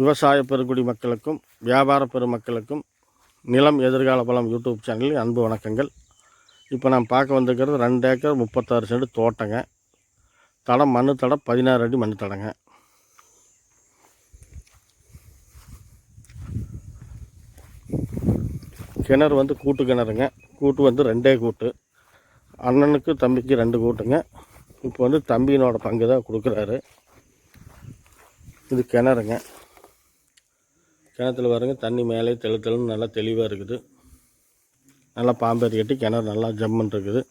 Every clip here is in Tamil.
விவசாய பெருங்குடி மக்களுக்கும் வியாபார பெருமக்களுக்கும் நிலம் எதிர்கால பலம் யூடியூப் சேனலில் அன்பு வணக்கங்கள். இப்போ நான் பார்க்க வந்திருக்கிறது ரெண்டு ஏக்கர் முப்பத்தாறு செண்டு தோட்டங்க. தடம் மண் தடம் பதினாறு அடி மண் தடங்க. கிணறு வந்து கூட்டு கிணறுங்க. கூட்டு வந்து ரெண்டே கூட்டு. அண்ணனுக்கு தம்பிக்கு ரெண்டு கூட்டுங்க. இப்போ வந்து தம்பியினோட பங்கு தான் கொடுக்குறாரு. இது கிணறுங்க. கிணத்துல பாருங்க தண்ணி மேலே தெளு தெளுன்னு நல்லா தெளிவாக இருக்குது. நல்லா பாம்பேரி கட்டி கிணறு நல்லா ஜம்முன்னு இருக்குது.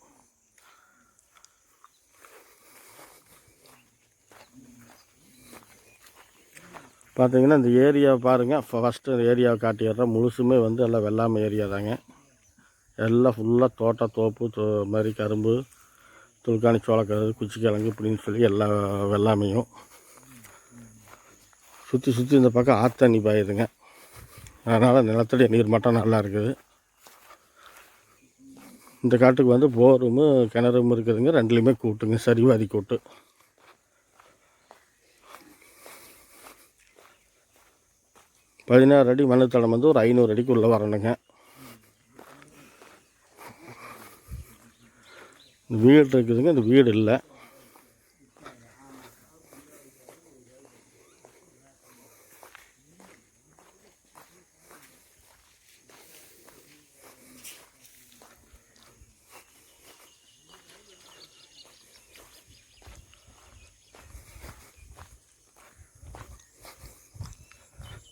பார்த்தீங்கன்னா இந்த ஏரியாவை பாருங்கள் ஃபஸ்ட்டு இந்த ஏரியாவை காட்டிடுறேன் முழுசுமே வந்து எல்லாம் வெள்ளாமை ஏரியா தாங்க. எல்லாம் ஃபுல்லாக தோட்ட தோப்பு தோ மாதிரி கரும்பு துல்காணி சோளக்கரு குச்சிக்கிழங்கு இப்படின்னு சொல்லி எல்லா வெள்ளாமையும். சுற்றி சுற்றி இந்த பக்கம் ஆத்தண்ணி பாயுதுங்க. அதனால் நிலத்தடி நீர் மட்டம் நல்லா இருக்குது. இந்த காட்டுக்கு வந்து போரும் கிணறும் இருக்குதுங்க. ரெண்டுலேயுமே கூட்டுங்க. சரிவாதி கூட்டு. பதினாறு அடி மண்ணுத்தடம் வந்து ஒரு ஐநூறு அடிக்கு உள்ளே வரணுங்க. இந்த வீடு இருக்குதுங்க. இந்த வீடு இல்லை.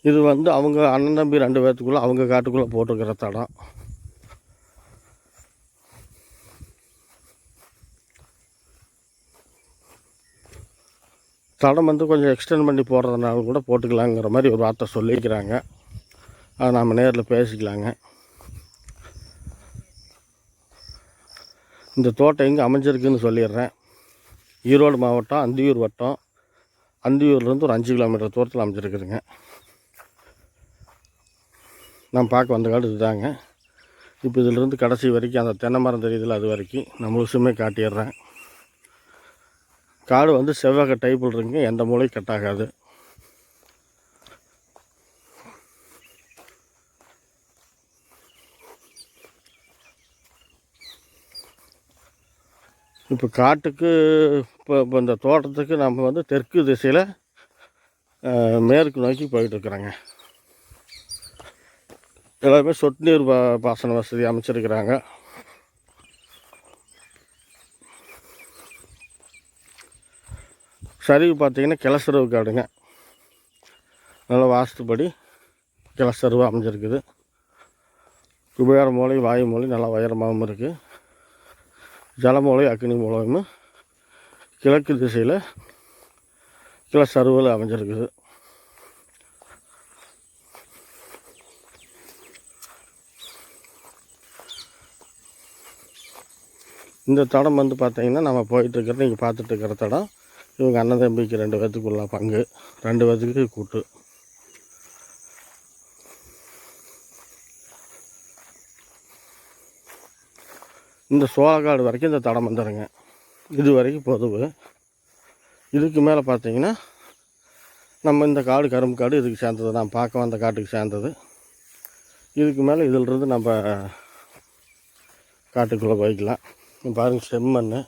இது வந்து அவங்க அண்ணன் தம்பி ரெண்டு பேர்த்துக்குள்ளே அவங்க காட்டுக்குள்ளே போட்டிருக்கிற தடம். தடம் வந்து கொஞ்சம் எக்ஸ்டெண்ட் பண்ணி போடுறதுனால கூட போட்டுக்கலாங்கிற மாதிரி ஒரு வார்த்தை சொல்லிக்கிறாங்க. அதை நாம் நேரில் பேசிக்கலாங்க. இந்த தோட்டம் எங்கே அமைஞ்சிருக்குன்னு சொல்லிடுறேன். ஈரோடு மாவட்டம் அந்தியூர் வட்டம். அந்தியூர்லேருந்து ஒரு அஞ்சு கிலோமீட்டர் தூரத்தில் அமைஞ்சிருக்குதுங்க. நான் பார்க்க வந்த காடு இதுதாங்க. இப்போ இதிலிருந்து கடைசி வரைக்கும் அந்த தென்னை மரம் தெரியுதுல அது வரைக்கும் நான் முழுசுமே காட்டிடுறேன். காடு வந்து செவ்வக டைப்பில் இருக்குங்க எந்த மூலையும் கட் ஆகாது. இப்போ காட்டுக்கு இப்போ இப்போ இந்த தோட்டத்துக்கு நம்ம வந்து தெற்கு திசையில் மேற்கு நோக்கி போயிட்டுருக்குறோங்க எல்லாமே சொட்டு நீர் பா பாசன வசதி அமைச்சிருக்கிறாங்க. சரிவு பார்த்தீங்கன்னா கிளசரவு காடுங்க. நல்லா வாஸ்துப்படி கிளசரவு அமைஞ்சிருக்குது. குபேர மூலை வாயு மூலை நல்லா உயரமாகவும் இருக்குது ஜலமூலை அக்னி மூலமும் கிழக்கு திசையில் கிளசருவில் அமைஞ்சிருக்குது. இந்த தடம் வந்து பார்த்தீங்கன்னா நம்ம போயிட்டுருக்கிறது நீங்கள் பார்த்துட்ருக்கிற தடம். இவங்க அண்ணன் தம்பிக்கு ரெண்டு பேர்த்துக்குள்ள பங்கு ரெண்டு பேர்த்துக்கு கூட்டு. இந்த சோளக்காடு வரைக்கும் இந்த தடம் வந்துடுங்க இது வரைக்கும் பொதுவு. இதுக்கு மேலே பார்த்தீங்கன்னா நம்ம இந்த காடு கரும்பு காடு இதுக்கு சேர்ந்தது நான் பார்க்க வந்த காட்டுக்கு சேர்ந்தது. இதுக்கு மேலே இதிலிருந்து நம்ம காட்டுக்குள்ளே போய்க்கலாம். பாருங்கள் செம்மண்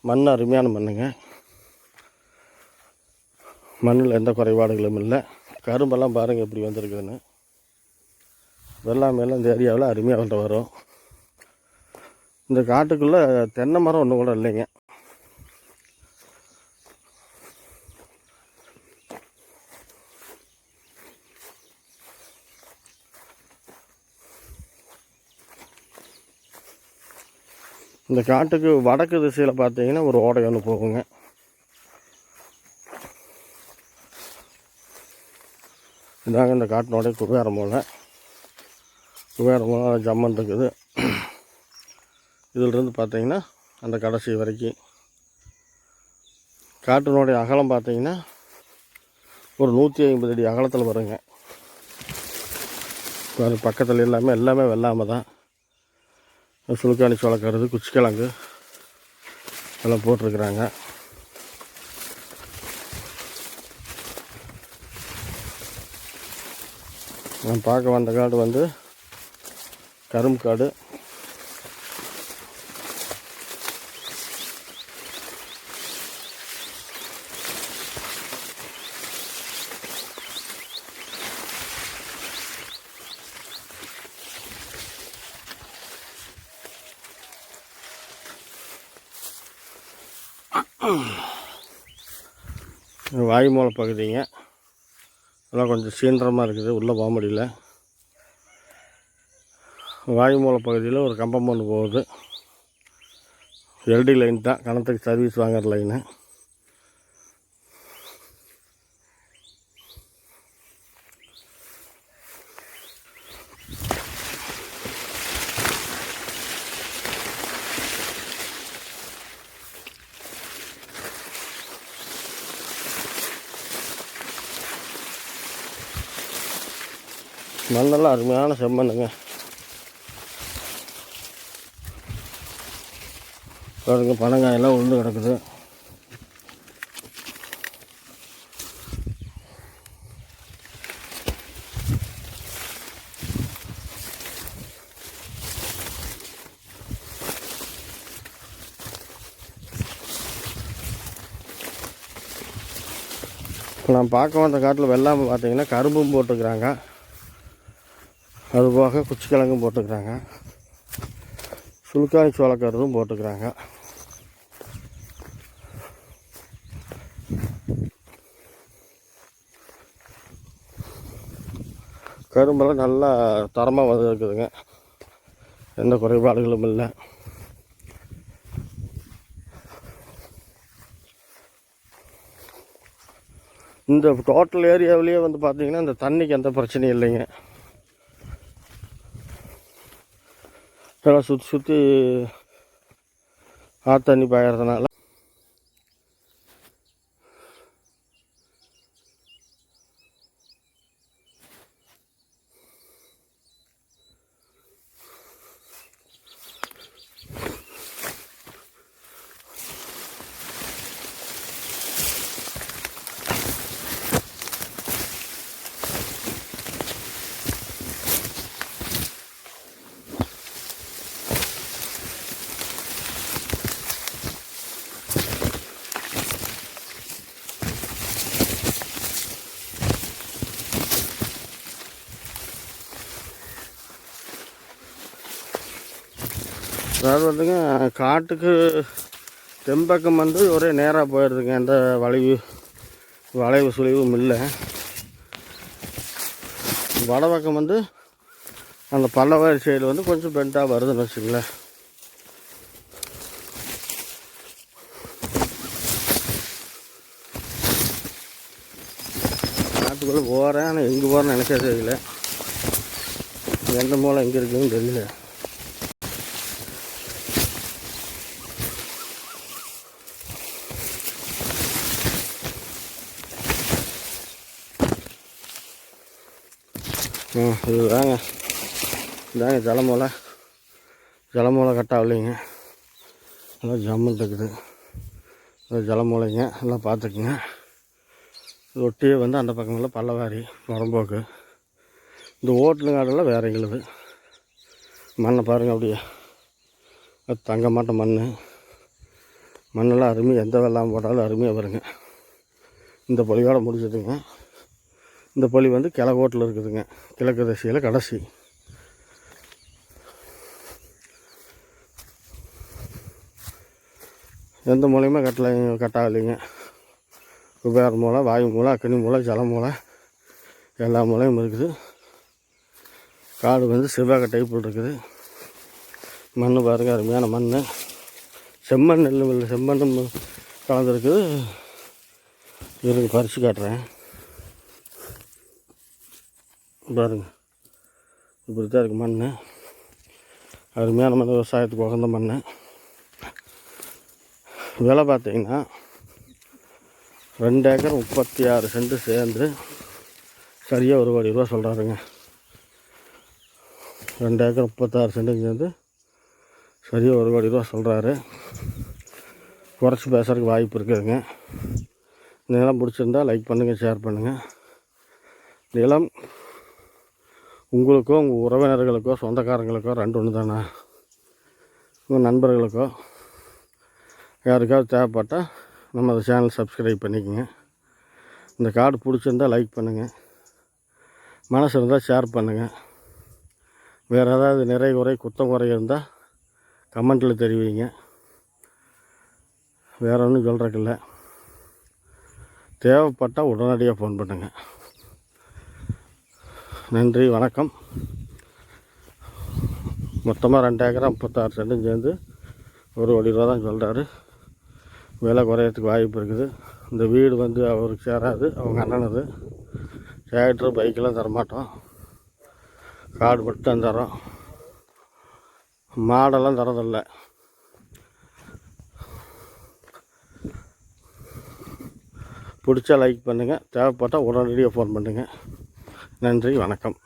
மண் அருமையான மண்ணுங்க. மண்ணில் எந்த குறைபாடுகளும் இல்லை. கரும்பெல்லாம் பாருங்கள் எப்படி வந்திருக்குதுன்னு. வெள்ளாமையெல்லாம் இந்த ஏரியாவில் அருமையாக வந்துட்டு வரும். இந்த காட்டுக்குள்ளே தென்னை மரம் ஒன்று கூட இல்லைங்க. இந்த காட்டுக்கு வடக்கு திசையில் பார்த்தீங்கன்னா ஒரு ஓடை ஒன்று போகுங்க. இதாங்க இந்த காட்டினோடைய குபேர மூலை. குபேர மூலை ஜம்மன் இருக்குது. இதிலிருந்து பார்த்தீங்கன்னா அந்த கடைசி வரைக்கும். காட்டினுடைய அகலம் பார்த்தீங்கன்னா ஒரு நூற்றி ஐம்பது அடி அகலத்தில் வருங்க. பக்கத்தில் எல்லாமே எல்லாமே வெள்ளாமை தான். சுளுக்காணி சோளக்கருது குச்சிக்கிழங்கு எல்லாம் போட்டிருக்கிறாங்க. நான் பார்க்க வந்த காடு வந்து கரும்பு காடு வாயுமூலை பகுதிங்க. எல்லாம் கொஞ்சம் சீன்றமாக இருக்குது உள்ளே போக முடியல. வாயுமூலை பகுதியில் ஒரு கம்பம் ஒன்று போகுது எல்டி லைன் தான் கணத்துக்கு சர்வீஸ் வாங்குற லைனு மண்ணெல்லாம் அருமையான செம்மண்ணுங்க. பாருங்க பனங்காயெல்லாம் உளுந்து கிடக்குது. இப்போ நான் பார்க்க வந்த காட்டில் வெள்ளாமை பார்த்தீங்கன்னா கரும்பும் போட்டுக்கிறாங்க அது போக குச்சிக்கிழங்கும் போட்டுக்கிறாங்க. சுல்கானி சோளக்கருதும் போட்டுக்கிறாங்க. கரும்பெல்லாம் நல்லா தரமாக வந்து இருக்குதுங்க எந்த குறைபாடுகளும் இல்லை. இந்த டோட்டல் ஏரியாவிலேயே வந்து பார்த்தீங்கன்னா இந்த தண்ணிக்கு எந்த பிரச்சனையும் இல்லைங்க. இதெல்லாம் சுற்றி சுற்றி ஆற்று தண்ணி பாயறதுனால அதாவது வந்துங்க காட்டுக்கு தென்பக்கம் வந்து ஒரே நேராக போயிடுதுங்க எந்த வளைவு வளைவு சுழிவும் இல்லை. வடபக்கம் வந்து அந்த பல்லவாரி சைடு வந்து கொஞ்சம் பெண்டாக வருதுன்னு வச்சுங்களேன் காட்டுக்குள்ளே போகிறேன் ஆனால் எங்கே போகிறேன்னு நினைக்க தெரியல. எந்த மூலம் எங்கே இருக்குதுன்னு தெரியல. இதுதாங்க இது தாங்க. இதாங்க ஜலமூலை ஜலமூலை கட்டாகலைங்க நல்லா ஜம்முன்னு இருக்குது. இந்த ஜலமூலைங்க எல்லாம் பார்த்துக்குங்க. இது ஒட்டியே வந்து அந்த பக்கமெல்லாம் பல்லவாரி புறம்போக்கு இந்த ஓட்டுலுங்காடெல்லாம் வேற எங்களுது மண்ணை பாருங்கள் அப்படியே. அது தங்க மாட்ட மண் மண்ணெல்லாம் அருமையாக எந்த வெள்ளாமல் போட்டாலும் அருமையாக வருங்க. இந்த பொலியோட முடிச்சதுங்க இந்த பொலி வந்து கிழக்கோட்டில் இருக்குதுங்க. கிழக்கு திசையில் கடைசி. எந்த மூலையுமே கட்டலை கட்டாகலைங்க. குபேர மூலை வாயு மூலை அக்கனி மூலை ஜல மூலை எல்லா மூலையும் இருக்குது. காடு வந்து செவ்வாய் டைப்பில் இருக்குது. மண் பாருங்க அருமையான மண் செம்மண் நெல் இல்லை செம்மண்ணும் கலந்துருக்குது. இருக்கு பறித்து காட்டுறேன். பாருங்க. இப்படி தான் இருக்குது மண் அருமையான மண் விவசாயத்துக்கு உகந்த மண் விலை பார்த்தீங்கன்னா ரெண்டு ஏக்கர் முப்பத்தி ஆறு சென்ட் சேர்ந்து சரியாக ஒரு கோடி ரூபா சொல்கிறாருங்க ரெண்டு ஏக்கர் முப்பத்தாறு சென்ட் சேர்ந்து சரியாக ஒரு கோடி ரூபா சொல்கிறாரு குறைச்சி பேசுறதுக்கு வாய்ப்பு இருக்குதுங்க. நிலம் பிடிச்சிருந்தா லைக் பண்ணுங்கள் ஷேர் பண்ணுங்கள் நிலம் உங்களுக்கோ உங்கள் உறவினர்களுக்கோ சொந்தக்காரங்களுக்கோ ரெண்டு ஒன்று தானே? உங்கள் நண்பர்களுக்கோ? யாருக்காவது தேவைப்பட்டால் நம்ம அந்த சேனல் சப்ஸ்கிரைப் பண்ணிக்கோங்க. இந்த கார்டு பிடிச்சிருந்தா லைக் பண்ணுங்கள் மனசு இருந்தால் ஷேர் பண்ணுங்கள் வேறு ஏதாவது நிறை குறை குத்தம் குறை இருந்தால் கமெண்ட்டில் தெரிவிங்க. வேறு ஒன்றும் சொல்கிறக்கில்ல தேவைப்பட்டால் உடனடியாக ஃபோன் பண்ணுங்கள் நன்றி வணக்கம். மொத்தமாக ரெண்டு ஏக்கரா முப்பத்தாறு சென்டும் சேர்ந்து ஒரு கோடி ரூபா தான் சொல்கிறாரு விலை குறையறதுக்கு வாய்ப்பு இருக்குது. இந்த வீடு வந்து அவருக்கு சேராது அவங்க அண்ணனது. டிராக்டர் பைக்கெல்லாம் தரமாட்டோம். காடு மட்டும் தான் தரோம். மாடெல்லாம் தரதில்லை. பிடிச்சா லைக் பண்ணுங்கள் தேவைப்பட்டால் உடனடியாக ஃபோன் பண்ணுங்கள் நன்றி வணக்கம்.